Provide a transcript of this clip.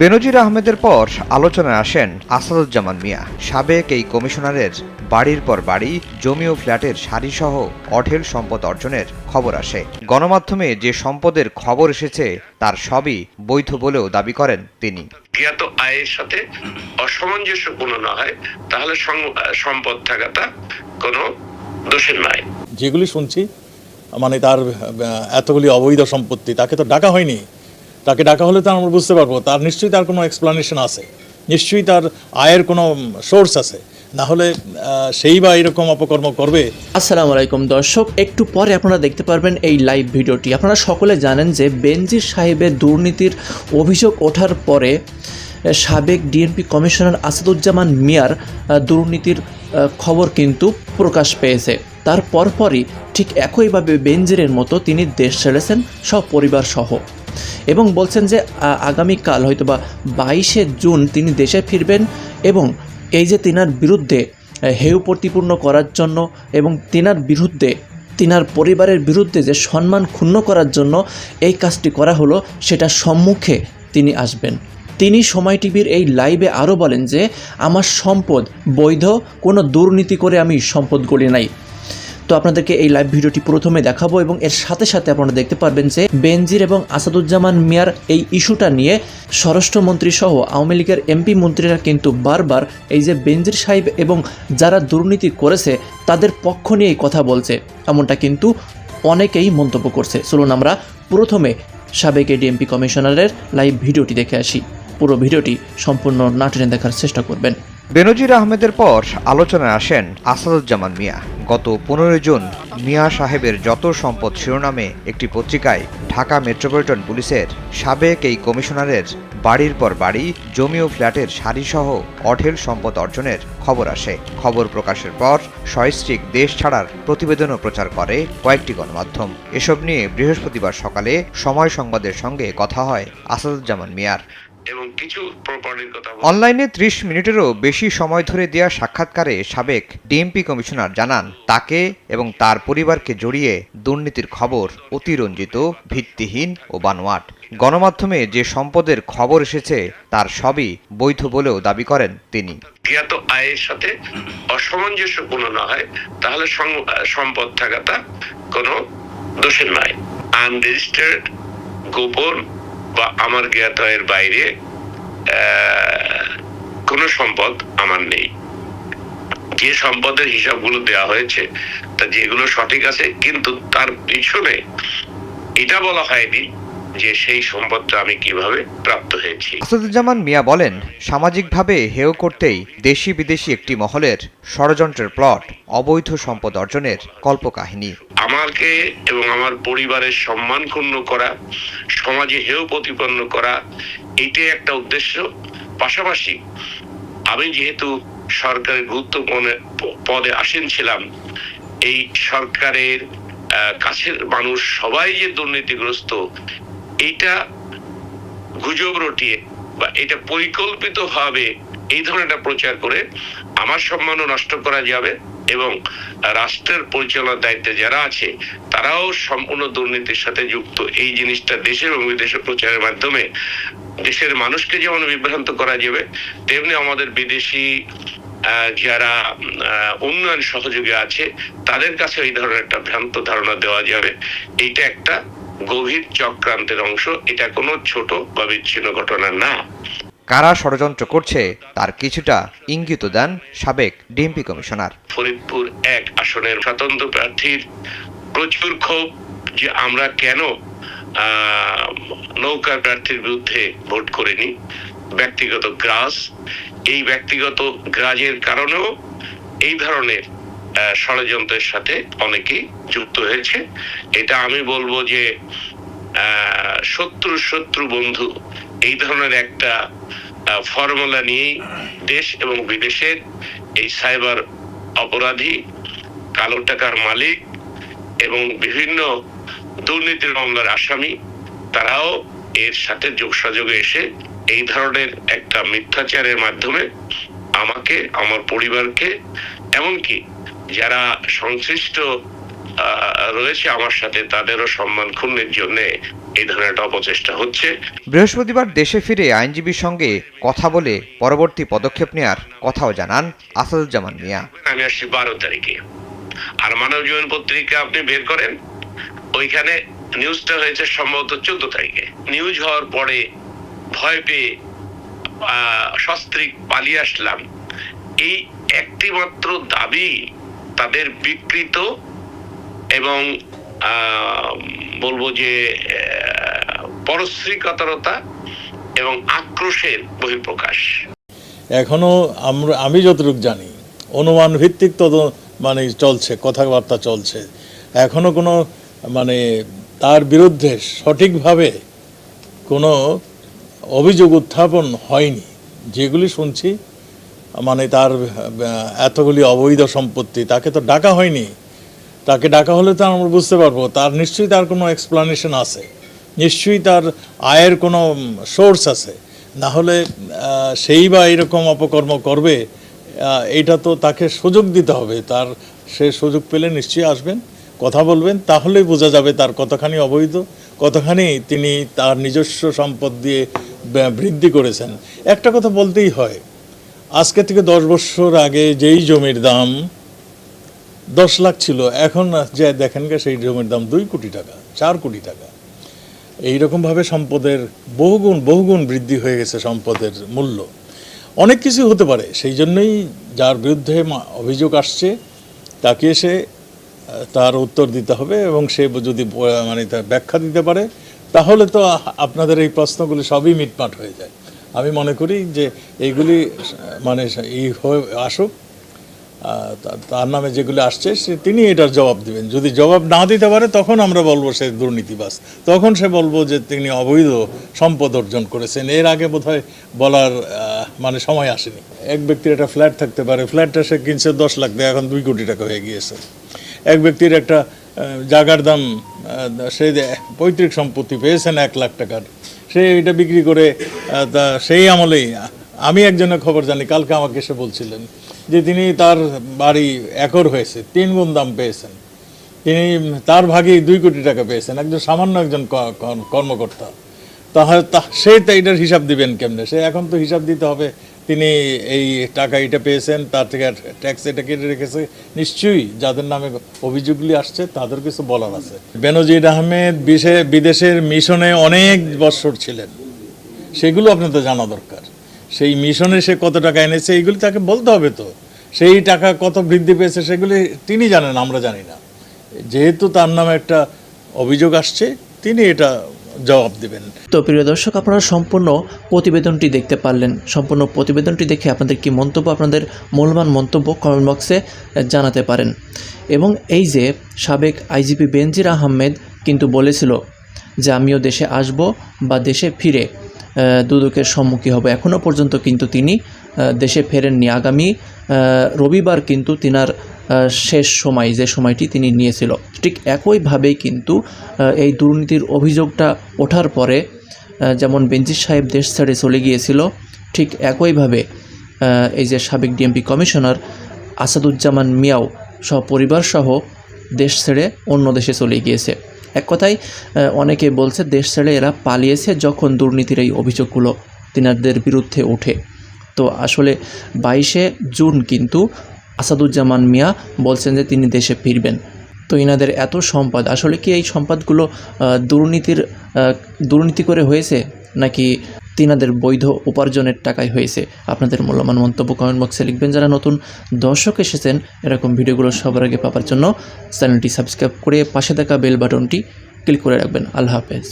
বেনজির আহমেদের পর আলোচনায় আসেন আসাদুজ্জামান মিয়া। সাবেক এই কমিশনারের বাড়ির পর বাড়ি জমি ও ফ্ল্যাটের সারিসহ অঢেল সম্পদ অর্জনের খবর আসে। গণমাধ্যমে যে সম্পদের খবর এসেছে তার সবই বৈধ বলেও দাবি করেন তিনি। জ্ঞাত আয়ের সাথে অসামঞ্জস্যপূর্ণ না হয় তাহলে সম্পদ থাকাটা কোনো দোষের নয় যেগুলি শুনছি মানে তার এতগুলি অবৈধ সম্পত্তি তাকে তো ডাকা হয়নি। তাকে ডাকা হলে তো আমরা বুঝতে পারব, তার নিশ্চয়ই তার কোনো এক্সপ্লানেশন আছে, নিশ্চয়ই তার আয়ের কোনো সোর্স আছে। না হলে সেই বা এরকম অপকর্ম করবে। আসসালামু আলাইকুম দর্শক, একটু পরে আপনারা দেখতে পারবেন এই লাইভ ভিডিওটি। আপনারা সকলে জানেন যে বেনজির সাহেবের দুর্নীতির অভিযোগ ওঠার পরে সাবেক ডিএনপি কমিশনার আসাদুজ্জামান মিয়ার দুর্নীতির খবর কিন্তু প্রকাশ পেয়েছে। তার পরপরই ঠিক একইভাবে বেনজিরের মতো তিনি দেশ ছেড়েছেন সব পরিবার সহ এবং বলছেন যে আগামীকাল হয়তো বা বাইশে জুন তিনি দেশে ফিরবেন এবং এই যে তিনার বিরুদ্ধে হেউ প্রতিপূর্ণ করার জন্য এবং তিনার বিরুদ্ধে, তিনার পরিবারের বিরুদ্ধে যে সম্মান ক্ষুণ্ণ করার জন্য এই কাজটি করা হলো, সেটা সম্মুখে তিনি আসবেন। তিনি সময় টিভির এই লাইভে আরও বলেন যে, আমার সম্পদ বৈধ, কোনো দুর্নীতি করে আমি সম্পদ গড়ি নাই। তো আপনাদেরকে এই লাইভ ভিডিওটি প্রথমে দেখাবো এবং এর সাথে সাথে আপনারা দেখতে পারবেন যে বেনজির এবং আসাদুজ্জামান মিয়ার এই ইস্যুটা নিয়ে স্বরাষ্ট্রমন্ত্রী সহ আওয়ামী লীগের এমপি মন্ত্রীরা কিন্তু বারবার এই যে বেনজির সাহেব এবং যারা দুর্নীতি করেছে, তাদের পক্ষ নিয়েই কথা বলছে। এমনটা কিন্তু অনেকেই মন্তব্য করছে। চলুন আমরা প্রথমে সাবেক এডিএমপি কমিশনারের লাইভ ভিডিওটি দেখে আসি। পুরো ভিডিওটি সম্পূর্ণ নাটনে দেখার চেষ্টা করবেন। বেনজির আহমেদের পর আলোচনায় আসেন আসাদুজ্জামান মিয়া। গত পনেরোই জুন মিয়া সাহেবের যত সম্পদ শিরোনামে একটি পত্রিকায় ঢাকা মেট্রোপলিটন পুলিশের সাবেক এই কমিশনারের বাড়ির পর বাড়ি, জমি ও ফ্ল্যাটের সারিসহ অঢেল সম্পদ অর্জনের খবর আসে। খবর প্রকাশের পর সয়স্ট্রিক দেশ ছাড়ার প্রতিবেদনও প্রচার করে কয়েকটি গণমাধ্যম। এসব নিয়ে বৃহস্পতিবার সকালে সময় সংবাদের সঙ্গে কথা হয় আসাদুজ্জামান মিয়ার। এবং কিছু প্রপার্টির কথা অনলাইনে ত্রিশ মিনিটেরও বেশি সময় ধরে দেওয়া সাক্ষাৎকারে সাবেক ডিএমপি কমিশনার জানান তাকে এবং তার পরিবারকে জড়িয়ে দুর্নীতির খবর অতিরঞ্জিত ভিত্তিহীন ও বানোয়াট। গণমাধ্যমে যে সম্পদের খবর এসেছে তার সবই বৈধ বলেও দাবি করেন তিনি। জ্ঞাত আয়ের সাথে অসামঞ্জস্যপূর্ণ না হয় তাহলে সম্পদ থাকাটা কোনো দোষের নয় আনরেজিস্টার্ড গোপন বা আমার জ্ঞাতয়ের বাইরে কোনো সম্পদ আমার নেই। যে সম্পদের হিসাবগুলো দেওয়া হয়েছে, তা যেগুলো সঠিক আছে, কিন্তু তার পিছনে এটা বলা হয়নি যে সেই সম্পদটা আমি কীভাবে প্রাপ্ত হয়েছি। আসাদুজ্জামান মিয়া বলেন সামাজিকভাবে হেয় করতেই দেশি বিদেশি একটি মহলের ষড়যন্ত্রের প্লট অবৈধ সম্পদ অর্জনের কল্পকাহিনী। আমাকে এবং আমার পরিবারের সম্মান ক্ষুণ্ণ করা সমাজে হেয় প্রতিপন্ন করা এটাই একটা উদ্দেশ্য। পাশাপাশি আমি যেহেতু সরকারের গুরুত্বপূর্ণ পদে আসীন ছিলাম এই সরকারের কাছের মানুষ সবাই যে দুর্নীতিগ্রস্ত এটা গুজব রটিয়ে বা এটা পরিকল্পিতভাবে এই ধরনের প্রচার করে আমার সম্মানও নষ্ট করা যাবে এবং রাষ্ট্রের পরিচালনার দায়িত্বে যারা আছে, তারাও সম্পূর্ণ দুর্নীতির সাথে যুক্ত। এই জিনিসটা দেশে এবং বিদেশে প্রচারের মাধ্যমে দেশের মানুষকে যেমন বিভ্রান্ত করা যাবে, তেমনি আমাদের বিদেশি যারা উন্নয়ন সহযোগী আছে, তাদের কাছে এই ধরনের একটা ভ্রান্ত ধারণা দেওয়া যাবে। এইটা একটা গভীর চক্রান্তের অংশ এটা কোনো ছোট বা বিচ্ছিন্ন ঘটনা না। কারা ষড়যন্ত্র করছে তার কিছুটা ইঙ্গিত দেন সাবেক ডিএমপি কমিশনার। ফরিদপুর এক আসনের স্বতন্ত্র প্রার্থীর প্রচুর ক্ষোভ যে আমরা কেন আহ, নৌকা প্রার্থীর বিরুদ্ধে ভোট করিনি ব্যক্তিগত গ্রাস। এই ব্যক্তিগত গ্রাজের কারণেও এই ধরনের ষড়যন্ত্রের সাথে অনেকেই যুক্ত হয়েছে। এটা আমি বলব যে শত্রু শত্রু বন্ধু এই ধরনের একটা ফর্মুলা নিয়েই দেশ এবং বিদেশের এই সাইবার অপরাধী, কালো টাকার মালিক এবং বিভিন্ন দুর্নীতির মামলার আসামি, তারাও এর সাথে যোগসাযোগে এসে এই ধরনের একটা মিথ্যাচারের মাধ্যমে আমাকে, আমার পরিবারকে, এমনকি যারা সংশ্লিষ্ট রয়েছে আমার সাথে তাদেরও সম্মান ক্ষুণ্ণের জন্য এই ধরনের একটা অপচেষ্টা হচ্ছে। বৃহস্পতিবার দেশে ফিরে আইনজীবীর সঙ্গে কথা বলে পরবর্তী পদক্ষেপ নেয়ার কথাও জানান আসাদুজ্জামান মিয়া। আমি আসছি বারো তারিখে। আর মানব জীবন পত্রিকা আপনি বের করেন ওইখানে নিউজটা হয়েছে সম্ভবত চোদ্দ তারিখে। নিউজ হওয়ার পরে ভয় পেয়ে আহ, সস্ত্রীক পালিয়ে আসলাম। এই একটি মাত্র দাবি তাদের বিকৃত এবং বলব যে পরশ্রীকাতরতা এবং আক্রোশের বহিঃপ্রকাশ। এখনও আমরা, আমি যতটুকু জানি, অনুমান ভিত্তিক তদ মানে চলছে, কথাবার্তা চলছে। এখনও কোনো মানে তার বিরুদ্ধে সঠিকভাবে কোনো অভিযোগ উত্থাপন হয়নি। যেগুলি শুনছি মানে তার এতগুলি অবৈধ সম্পত্তি, তাকে তো ডাকা হয়নি। তাকে ডাকা হলে তো আমরা বুঝতে পারব, তার নিশ্চয়ই তার কোনো এক্সপ্লানেশন আছে। নিশ্চয়ই তার আয়ের কোনো সোর্স আছে। না হলে সেই বা এরকম অপকর্ম করবে এটা তো তাকে সুযোগ দিতে হবে। তার, সে সুযোগ পেলে নিশ্চয়ই আসবেন, কথা বলবেন, তাহলেই বোঝা যাবে তার কতখানি অবৈধ, কতখানি তিনি তার নিজস্ব সম্পদ দিয়ে বৃদ্ধি করেছেন। একটা কথা বলতেই হয় আজকে থেকে দশ বছর আগে যেই জমির দাম দশ লাখ ছিল এখন যে দেখেন গে সেই জমির দাম দুই কোটি টাকা চার কোটি টাকা। এইরকমভাবে সম্পদের বহুগুণ বহুগুণ বৃদ্ধি হয়ে গেছে সম্পদের মূল্য। অনেক কিছু হতে পারে সেই জন্যই যার বিরুদ্ধে অভিযোগ আসছে তাকে সে আহ, তার উত্তর দিতে হবে এবং সে যদি মানে তার ব্যাখ্যা দিতে পারে তাহলে তো আপনাদের এই প্রশ্নগুলি সবই মিটমাট হয়ে যায়। আমি মনে করি যে এইগুলি মানে এই হয়ে আসুক তার নামে যেগুলো আসছে, সে তিনি এটার জবাব দিবেন। যদি জবাব না দিতে পারে, তখন আমরা বলব সে দুর্নীতিবাস তখন সে বলব যে তিনি অবৈধ সম্পদ অর্জন করেছেন। এর আগে বোধহয় বলার মানে সময় আসেনি। এক ব্যক্তির একটা ফ্ল্যাট থাকতে পারে। ফ্ল্যাটটা সে কিনছে দশ লাখ দিয়ে, এখন দুই কোটি টাকা হয়ে গিয়েছে। এক ব্যক্তির একটা জাগার দাম সে পৈতৃক সম্পত্তি পেয়েছেন এক লাখ টাকার, সে এটা বিক্রি করে তা সেই আমলেই, আমি একজনের খবর জানি, কালকে আমাকে এসে বলছিলেন যে তিনি তার বাড়ি একর হয়েছে, তিন গুণ দাম পেয়েছেন। তিনি তার ভাগেই দুই কোটি টাকা পেয়েছেন, একজন সামান্য একজন কর্মকর্তা। তাহলে সে তো এটার হিসাব দিবেন কেমনে? সে এখন তো হিসাব দিতে হবে তিনি এই টাকা এটা পেয়েছেন, তার থেকে ট্যাক্স এটা কেটে রেখেছে। নিশ্চয়ই যাদের নামে অভিযোগগুলি আসছে, তাদের কিছু বলার আছে। বেনজির আহমেদ বিশে- বিদেশের মিশনে অনেক বৎসর ছিলেন। সেগুলো আপনাদের জানা দরকার। সেই মিশনে সে কত টাকা এনেছে, এইগুলি তাকে বলতে হবে তো। সেই টাকা কত বৃদ্ধি পেয়েছে, সেগুলি তিনি জানেন, আমরা জানি না। যেহেতু তার নামে একটা অভিযোগ আসছে, তিনি এটা জবাব দেবেন। তো প্রিয় দর্শক, আপনারা সম্পূর্ণ প্রতিবেদনটি দেখতে পারলেন। সম্পূর্ণ প্রতিবেদনটি দেখে আপনাদের কি মন্তব্য, আপনাদের মূল্যবান মন্তব্য কমেন্ট বক্সে জানাতে পারেন। এবং এই যে সাবেক আইজিপি বেনজির আহমেদ কিন্তু বলেছিল যে, আমিও দেশে আসব বা দেশে ফিরে দুদকের সম্মুখীন হবে। এখনও পর্যন্ত কিন্তু তিনি দেশে ফেরেননি। আগামী রবিবার কিন্তু তিনার শেষ সময়, যে সময়টি তিনি নিয়েছিল। ঠিক একইভাবেই কিন্তু এই দুর্নীতির অভিযোগটা ওঠার পরে যেমন বেঞ্জির সাহেব দেশ ছেড়ে চলে গিয়েছিল, ঠিক একইভাবে এই যে সাবেক ডিএমপি কমিশনার আসাদুজ্জামান মিয়াও সহ দেশ ছেড়ে অন্য দেশে চলে গিয়েছে। এক কথায় অনেকে বলছে দেশ ছেড়ে এরা পালিয়েছে যখন দুর্নীতির এই অভিযোগগুলো তিনাদের বিরুদ্ধে ওঠে। তো আসলে বাইশে জুন কিন্তু আসাদুজ্জামান মিয়া বলছেন যে তিনি দেশে ফিরবেন। তো ইনাদের এত সম্পদ, আসলে কি এই সম্পদগুলো দুর্নীতির দুর্নীতি করে হয়েছে নাকি তিনাদের বৈধ উপার্জনের টাকায় হয়েছে? আপনাদের মূল্যবান মন্তব্য কমেন্ট বক্সে লিখবেন। যারা নতুন দর্শক এসেছেন, এরকম ভিডিওগুলো সবার আগে পাওয়ার জন্য চ্যানেলটি সাবস্ক্রাইব করে পাশে থাকা বেল বাটনটি ক্লিক করে রাখবেন। আল্লাহ হাফেজ।